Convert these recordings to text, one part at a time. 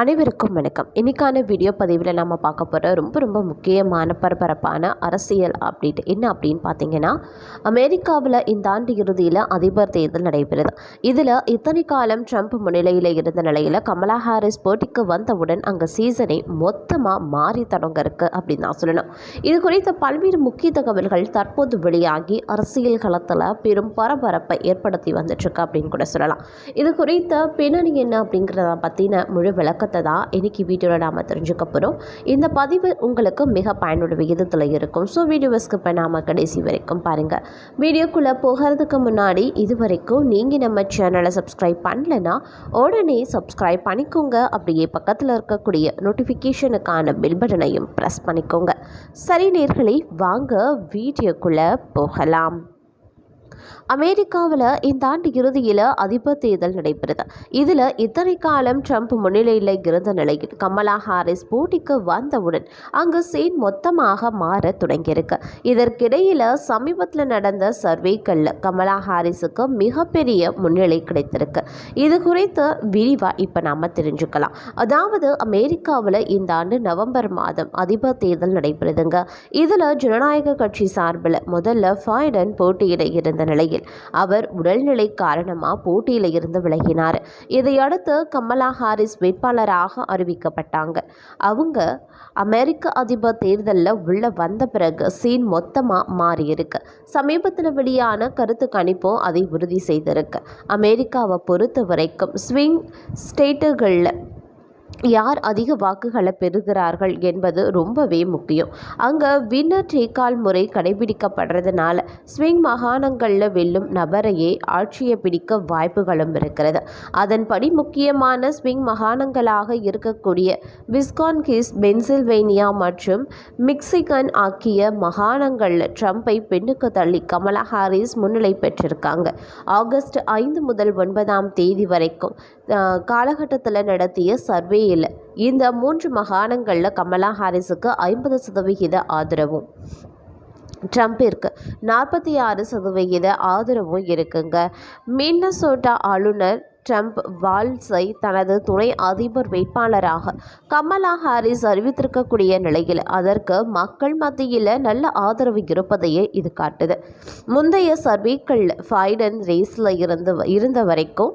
அனைவருக்கும் வணக்கம். இன்னைக்கான வீடியோ பதிவில் நம்ம பார்க்க போகிற ரொம்ப ரொம்ப முக்கியமான பரபரப்பான அரசியல் அப்டேட் என்ன அப்படின்னு பார்த்தீங்கன்னா அமெரிக்காவில் இந்த ஆண்டு இறுதியில் அதிபர் தேர்தல் நடைபெறுது. இதில் இத்தனை காலம் ட்ரம்ப் முன்னிலையில் இருந்த நிலையில் கமலா ஹாரிஸ் போட்டிக்கு வந்தவுடன் அங்கே சீசனை மொத்தமாக மாறி தொடங்க அப்படின்னு தான் சொல்லணும். இது குறித்த பல்வேறு முக்கிய தகவல்கள் தற்போது வெளியாகி அரசியல் களத்தில் பெரும் பரபரப்பை ஏற்படுத்தி வந்துட்டுருக்கு அப்படின்னு கூட சொல்லலாம். இது குறித்த பின்னணி என்ன அப்படிங்கிறத பற்றின முழு விளக்கத்தை தான் இன்றைக்கி வீடியோவில் நாம் தெரிஞ்சுக்க போகிறோம் இந்த பதிவு உங்களுக்கு மிக பயனுள்ள விகிதத்தில் இருக்கும். ஸோ வீடியோவை ஸ்கிப் பண்ணாமல் கடைசி வரைக்கும் பாருங்கள் வீடியோக்குள்ளே போகிறதுக்கு முன்னாடி இது வரைக்கும் நீங்கள் நம்ம சேனலை சப்ஸ்கிரைப் பண்ணலைன்னா உடனே சப்ஸ்கிரைப் பண்ணிக்கோங்க. அப்படியே பக்கத்தில் இருக்கக்கூடிய நோட்டிஃபிகேஷனுக்கான பில் பட்டனையும் ப்ரெஸ் பண்ணிக்கோங்க. சரி நேர்களை வாங்க வீடியோக்குள்ளே போகலாம். அமெரிக்காவில் இந்த ஆண்டு இறுதியில் அதிபர் தேர்தல் நடைபெறுது. இதில் இத்தனை காலம் ட்ரம்ப் முன்னிலையில் இருந்த நிலையில் கமலா ஹாரிஸ் போட்டிக்கு வந்தவுடன் அங்கு சீன் மொத்தமாக மாற தொடங்கியிருக்கு. இதற்கிடையில் சமீபத்தில் நடந்த சர்வேக்களில் கமலா ஹாரிஸுக்கு மிகப்பெரிய முன்னிலை கிடைத்திருக்கு. இது குறித்து விரிவாக இப்போ நாம் தெரிஞ்சுக்கலாம். அதாவது அமெரிக்காவில் இந்த ஆண்டு நவம்பர் மாதம் அதிபர் தேர்தல் நடைபெறுதுங்க. இதில் ஜனநாயக கட்சி சார்பில் முதல்ல ஃபைடன் போட்டியிட இருந்த நிலையில் அவர் உடல்நிலை காரணமாக போட்டியில் இருந்து விலகினார். இதையடுத்து கமலா ஹாரிஸ் வேட்பாளராக அறிவிக்கப்பட்டாங்க. அவங்க அமெரிக்க அதிபர் தேர்தலில் உள்ள வந்த பிறகு சீன் மொத்தமாக மாறியிருக்கு. சமீபத்தில் வெளியான கருத்து கணிப்பும் அதை உறுதி செய்திருக்கு. அமெரிக்காவை பொறுத்த வரைக்கும் ஸ்விங் ஸ்டேட்டுகளில் யார் அதிக வாக்குகளை பெறுகிறார்கள் என்பது ரொம்பவே முக்கியம். அங்கே வின்னர் டேக்கால் முறை கடைபிடிக்கப்படுறதுனால ஸ்விங் மாகாணங்களில் வெல்லும் நபரையே ஆட்சியை பிடிக்க வாய்ப்புகளும் இருக்கிறது. அதன்படி முக்கியமான ஸ்விங் மாகாணங்களாக இருக்கக்கூடிய விஸ்கான்கிஸ் பென்சில்வேனியா மற்றும் மிக்சிகன் ஆகிய மாகாணங்களில் ட்ரம்ப்பை பெண்ணுக்கு தள்ளி கமலா ஹாரிஸ் முன்னிலை பெற்றிருக்காங்க. ஆகஸ்ட் ஐந்து முதல் ஒன்பதாம் தேதி வரைக்கும் காலகட்டத்தில் நடத்திய சர்வே சர்வேயில் இந்த மூன்று மாகாணங்களில் கமலா ஹாரிஸுக்கு ஐம்பது சதவிகித ஆதரவும். ட்ரம்பிற்கு நாற்பத்தி ஆறு சதவிகித ஆதரவும் இருக்குங்க. மின்னசோட்டா ஆளுநர் ட்ரம்ப் வால்ஸை தனது துணை அதிபர் வேட்பாளராக கமலா ஹாரிஸ் அறிவித்திருக்கக்கூடிய நிலையில் அதற்கு மக்கள் மத்தியில் நல்ல ஆதரவு இருப்பதையே இது காட்டுது. முந்தைய சர்வேக்களில் ஃபைடன் ரேஸில் இருந்து இருந்த வரைக்கும்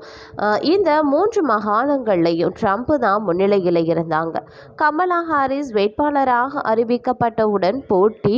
இந்த மூன்று மாகாணங்கள்லையும் ட்ரம்ப் தான் முன்னிலையில் இருந்தாங்க. கமலா ஹாரிஸ் வேட்பாளராக அறிவிக்கப்பட்டவுடன் போட்டி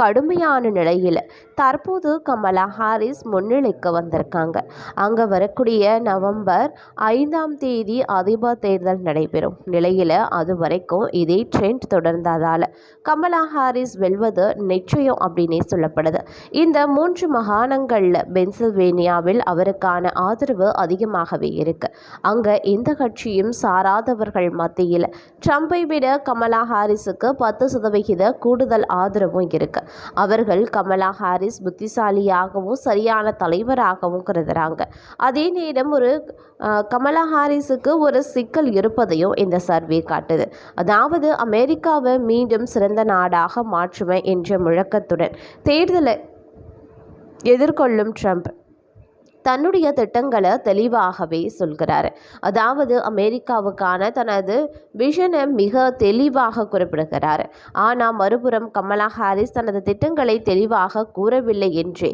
கடுமையான நிலையில் தற்போது கமலா ஹாரிஸ் முன்னிலைக்கு வந்திருக்காங்க. அங்கே வரக்கூடிய நவம்பர் ஐந்தாம் தேதி அதிபர் தேர்தல் நடைபெறும். நிலையில் அது வரைக்கும் இதே ட்ரெண்ட் தொடர்ந்ததால் கமலா ஹாரிஸ் வெல்வது நிச்சயம் அப்படின்னே சொல்லப்படுது. இந்த மூன்று மாகாணங்களில் பென்சில்வேனியாவில் அவருக்கான ஆதரவு அதிகமாகவே இருக்கு. அங்கே எந்த கட்சியும் சாராதவர்கள் மத்தியில் ட்ரம்பை விட கமலா ஹாரிஸுக்கு பத்து சதவிகித கூடுதல் ஆதரவும் இருக்கு. அவர்கள் கமலா ஹாரிஸ் புத்திசாலியாகவும் சரியான தலைவராகவும் கருதுகிறாங்க அதே நேரம் ஒரு கமலா ஹாரிஸுக்கு ஒரு சிக்கல் இருப்பதையும் இந்த சர்வே காட்டுது. அதாவது அமெரிக்காவை மீண்டும் சிறந்த நாடாக மாற்றுவேன் என்ற முழக்கத்துடன் தேர்தலை எதிர்கொள்ளும் ட்ரம்ப் தன்னுடைய திட்டங்களை தெளிவாகவே சொல்கிறார். அதாவது அமெரிக்காவுக்கான தனது விஷனை மிக தெளிவாக குறிப்பிடுகிறார். ஆனால் மறுபுறம் கமலா ஹாரிஸ் தனது திட்டங்களை தெளிவாக கூறவில்லை என்றே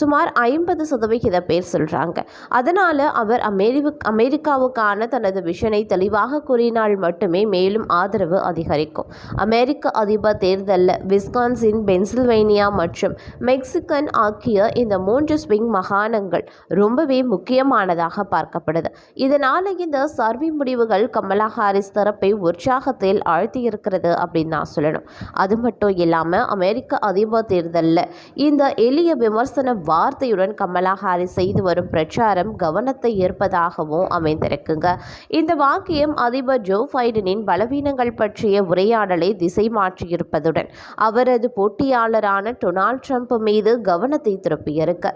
சுமார் ஐம்பது சதவிகித பேர் சொல்கிறாங்க அதனால் அவர் அமெரிவு அமெரிக்காவுக்கான தனது விஷனை தெளிவாக கூறினால் மட்டுமே மேலும் ஆதரவு அதிகரிக்கும். அமெரிக்க அதிபர் தேர்தலில் விஸ்கான்சின் பென்சில்வேனியா மற்றும் மெக்சிகன் ஆகிய இந்த மூன்று ஸ்விங் மாகாணங்கள் முடிவுகள் ரொம்பவே முக்கியமானதாக பார்க்கப்படுது. இதனால் இந்த சர்வே முடிவுகள் கமலா ஹாரிஸ் தரப்பை உற்சாகத்தில் ஆழ்த்தியிருக்கிறது அப்படின்னு நான் சொல்லணும். அது மட்டும் இல்லாமல் அமெரிக்க அதிபர் தேர்தலில் இந்த எளிய விமர்சன வார்த்தையுடன் கமலா ஹாரிஸ் செய்து வரும் பிரச்சாரம் கவனத்தை ஈர்ப்பதாகவும் அமைந்திருக்குங்க. இந்த வாக்கியம் அதிபர் ஜோ பைடனின் பலவீனங்கள் பற்றிய உரையாடலை திசை மாற்றியிருப்பதுடன் அவரது போட்டியாளரான டொனால்ட் ட்ரம்ப் மீது கவனத்தை திருப்பியிருக்க.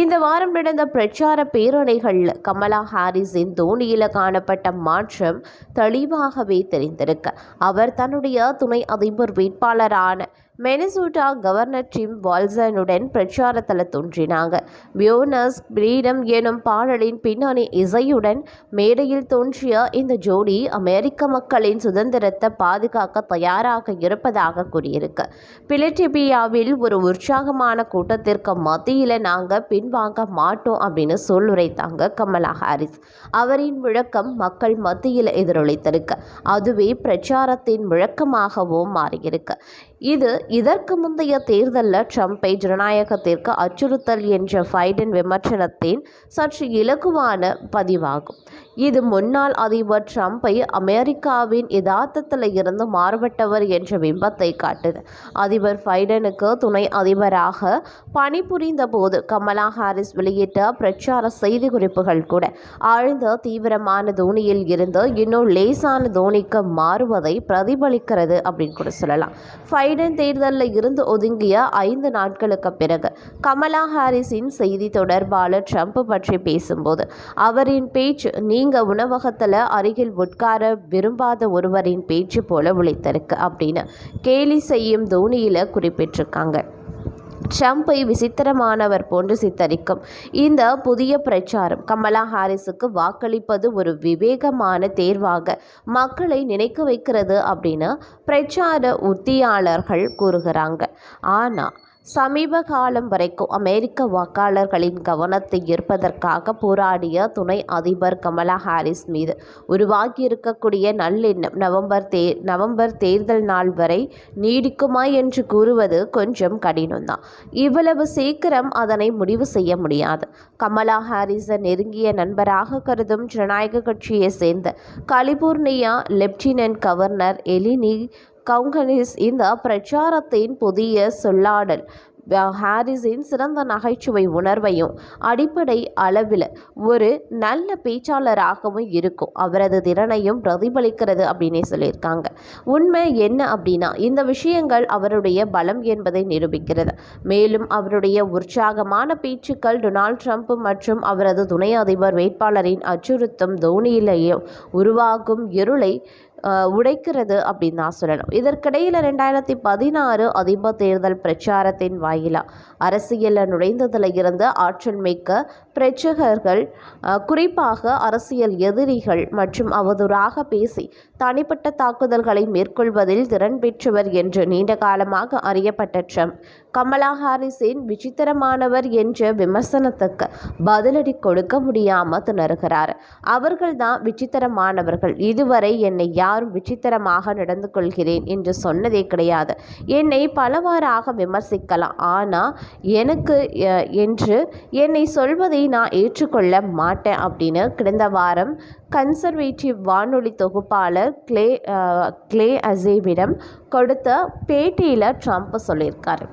இந்த வாரம் நடந்த பிரச்சார பேரணிகளில் கமலா ஹாரிஸின் தோனியில் காணப்பட்ட மாற்றம் தெளிவாகவே தெரிந்திருக்கு. அவர் தன்னுடைய துணை அதிபர் வேட்பாளரான மெனிசூட்டா கவர்னர் டிம் வால்சனுடன் பிரச்சாரத்தில் தோன்றினாங்க. பியோனஸ் பிரீடம் எனும் பாடலின் பின்னணி இசையுடன் மேடையில் தோன்றிய இந்த ஜோடி அமெரிக்க மக்களின் சுதந்திரத்தை பாதுகாக்க தயாராக இருப்பதாக கூறியிருக்கு. பிலிட்டிபியாவில் ஒரு உற்சாகமான கூட்டத்திற்கு மத்தியில் நாங்கள் பின்வாங்க மாட்டோம் அப்படின்னு சொல்லுரைத்தாங்க கமலா ஹாரிஸ். அவரின் முழக்கம் மக்கள் மத்தியில் எதிரொலித்திருக்கு. அதுவே பிரச்சாரத்தின் முழக்கமாகவும் மாறியிருக்கு. இது இதற்கு முந்தைய தேர்தலில் ட்ரம்ப்பை ஜனநாயகத்திற்கு அச்சுறுத்தல் என்ற பைடன் விமர்சனத்தின் சற்று இலகுவான பதிவாகும். இது முன்னாள் அதிபர் ட்ரம்ப்பை அமெரிக்காவின் யதார்த்தத்தில் இருந்து மாறுபட்டவர் என்ற பிம்பத்தை காட்டுது. அதிபர் பைடனுக்கு துணை அதிபராக பணிபுரிந்த போது கமலா ஹாரிஸ் வெளியிட்ட பிரச்சார செய்திக்குறிப்புகள் கூட. ஆழ்ந்த தீவிரமான தோனியில் இருந்து இன்னும் லேசான தோனிக்கு மாறுவதை பிரதிபலிக்கிறது அப்படின்னு கூட சொல்லலாம். பைடன் தேர்தலில் இருந்து ஒதுங்கிய ஐந்து நாட்களுக்கு பிறகு கமலா ஹாரிஸின் செய்தி தொடர்பாளர் ட்ரம்ப் பற்றி பேசும்போது அவரின் பேச்சு நீங்க உணவகத்தில் அருகில் உட்கார விரும்பாத ஒருவரின் பேச்சு போல உழைத்திருக்கு அப்படின்னு கேலி செய்யும் தோனியில் குறிப்பிட்டிருக்காங்க. ட்ரம்பை விசித்திரமானவர் போன்று சித்தரிக்கும் இந்த புதிய பிரச்சாரம் கமலா ஹாரிஸுக்கு வாக்களிப்பது ஒரு விவேகமான தேர்வாக மக்களை நினைக்க வைக்கிறது அப்படின்னு பிரச்சார உத்தியாளர்கள் கூறுகிறாங்க. ஆனால் சமீப காலம் வரைக்கும் அமெரிக்க வாக்காளர்களின் கவனத்தை ஈர்ப்பதற்காக போராடிய துணை அதிபர் கமலா ஹாரிஸ் மீது உருவாகியிருக்கக்கூடிய நல்லெண்ணம் நவம்பர் தே நவம்பர் தேர்தல் நாள் வரை நீடிக்குமா என்று கூறுவது கொஞ்சம் கடினம்தான். இவ்வளவு சீக்கிரம் அதனை முடிவு செய்ய முடியாது. கமலா ஹாரிஸை நெருங்கிய நண்பராக கருதும் ஜனநாயக கட்சியை சேர்ந்த California lieutenant governor Eleni Kounalakis இந்த பிரச்சாரத்தின் புதிய சொல்லாடல். ஹாரிஸின் சிறந்த நகைச்சுவை உணர்வையும் அடிப்படை அளவில் ஒரு நல்ல பேச்சாளராகவும் இருக்கும். அவரது திறனையும் பிரதிபலிக்கிறது அப்படின்னே சொல்லியிருக்காங்க. உண்மை என்ன அப்படின்னா இந்த விஷயங்கள் அவருடைய பலம் என்பதை நிரூபிக்கிறது. மேலும் அவருடைய உற்சாகமான பேச்சுக்கள் டொனால்ட் ட்ரம்ப் மற்றும் அவரது துணை அதிபர் வேட்பாளரின் அச்சுறுத்தும் தோனியிலேயே உருவாகும் இருளை உடைக்கிறது அப்படின்னு தான் சொல்லணும். இதற்கிடையில் ரெண்டாயிரத்தி பதினாறு அதிபர் தேர்தல் பிரச்சாரத்தின் வாயிலா அரசியலில் நுழைந்ததில் இருந்து ஆற்றல் மிக்க பிரச்சகர்கள் குறிப்பாக அரசியல் எதிரிகள் மற்றும் அவதூறாக பேசி தனிப்பட்ட தாக்குதல்களை மேற்கொள்வதில் திறன் பெற்றவர் என்று நீண்ட காலமாக அறியப்பட்ட ட்ரம்ப் கமலா ஹாரிஸின் விசித்திரமானவர் என்ற விமர்சனத்துக்கு பதிலடி கொடுக்க முடியாமல் திணறுகிறார். அவர்கள்தான் விசித்திரமானவர்கள். இதுவரை என்னை யாரும் விசித்திரமாக நடந்து கொள்கிறேன் என்று சொன்னதே கிடையாது. என்னை பலவாறாக விமர்சிக்கலாம். ஆனால் எனக்கு என்று என்னை சொல்வதை நான் ஏற்றுக்கொள்ள மாட்டேன் அப்படின்னு கிடந்த வாரம் கன்சர்வேட்டிவ் வானொலி தொகுப்பாளர் கிளே கிளே அசேவிடம் கொடுத்த பேட்டியில் ட்ரம்ப் சொல்லியிருக்காரு.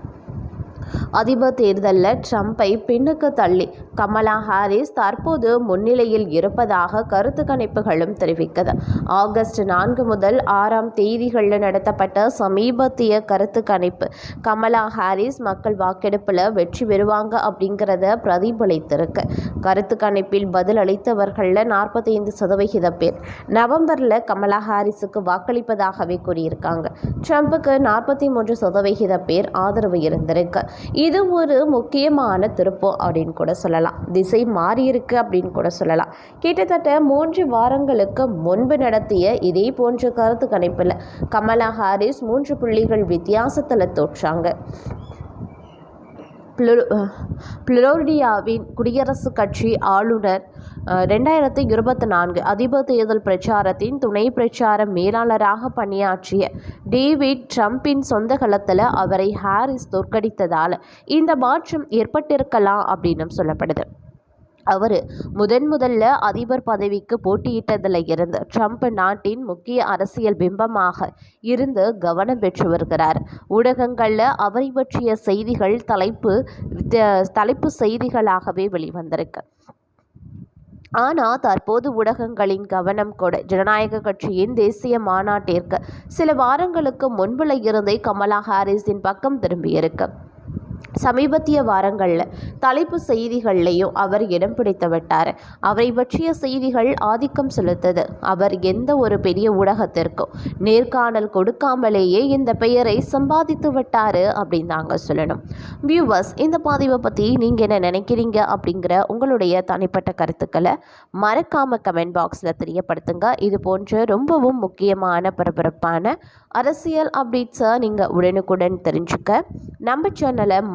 அதிபர் தேர்தலில் ட்ரம்ப்பை பின்னுக்கு தள்ளி கமலா ஹாரிஸ் தற்போது முன்னிலையில் இருப்பதாக கருத்து கணிப்புகளும் தெரிவிக்கிறது ஆகஸ்ட் நான்கு முதல் ஆறாம் தேதிகளில் நடத்தப்பட்ட சமீபத்திய கருத்து கணிப்பு. கமலா ஹாரிஸ் மக்கள் வாக்கெடுப்பில் வெற்றி பெறுவாங்க அப்படிங்கிறத பிரதிபலித்திருக்கு. கருத்து கணிப்பில் பதில் அளித்தவர்களில் நாற்பத்தைந்து சதவிகித பேர். நவம்பரில் கமலா ஹாரிஸுக்கு வாக்களிப்பதாகவே கூறியிருக்காங்க. ட்ரம்ப்புக்கு நாற்பத்தி மூன்று சதவிகித பேர் ஆதரவு இருந்திருக்கு. இது ஒரு முக்கியமான திருப்பம் அப்படின்னு கூட சொல்லலாம். திசை மாறியிருக்கு அப்படின்னு கூட சொல்லலாம். கிட்டத்தட்ட மூன்று வாரங்களுக்கு முன்பு நடத்திய இதே போன்ற கருத்து கணிப்பில் கமலா ஹாரிஸ் மூன்று புள்ளிகள் வித்தியாசத்தில் தோற்றாங்க. புளோரிடியாவின் குடியரசுக் கட்சி ஆளுநர் ரெண்டாயிரத்தி இருபத்தி நான்கு அதிபர் தேர்தல் பிரச்சாரத்தின் துணை பிரச்சார மேலாளராக பணியாற்றிய டேவிட் ட்ரம்பின் சொந்த களத்தில் அவரை ஹாரிஸ் தோற்கடித்ததால் இந்த மாற்றம் ஏற்பட்டிருக்கலாம் அப்படின்னு சொல்லப்படுது. அவர் முதன் முதல்ல அதிபர் பதவிக்கு போட்டியிட்டதில் இருந்து ட்ரம்ப் நாட்டின் முக்கிய அரசியல் பிம்பமாக இருந்து கவனம் பெற்று வருகிறார். ஊடகங்களில் அவரை பற்றிய செய்திகள் தலைப்பு தலைப்பு செய்திகளாகவே வெளிவந்திருக்கு. ஆனால் தற்போது ஊடகங்களின் கவனம் கூட ஜனநாயக கட்சியின் தேசிய மாநாட்டிற்கு சில வாரங்களுக்கு முன்புல இருந்தே கமலா ஹாரிஸின் பக்கம் திரும்பியிருக்கு. சமீபத்திய வாரங்களில் தலைப்பு செய்திகள்லையும் அவர் இடம் பிடித்து விட்டார். அவரை பற்றிய செய்திகள் ஆதிக்கம் செலுத்தது. அவர் எந்த ஒரு பெரிய ஊடகத்திற்கும் நேர்காணல் கொடுக்காமலேயே இந்த பெயரை சம்பாதித்து விட்டார் அப்படின்னு தாங்க சொல்லணும். வியூவர்ஸ் இந்த பதிவை பற்றி நீங்கள் என்ன நினைக்கிறீங்க அப்படிங்கிற உங்களுடைய தனிப்பட்ட கருத்துக்களை மறக்காம கமெண்ட் பாக்ஸில் தெரியப்படுத்துங்க. இது போன்ற ரொம்பவும் முக்கியமான பரபரப்பான அரசியல் அப்டேட்ஸை நீங்கள் உடனுக்குடன் தெரிஞ்சுக்க. நம்ம சேனலை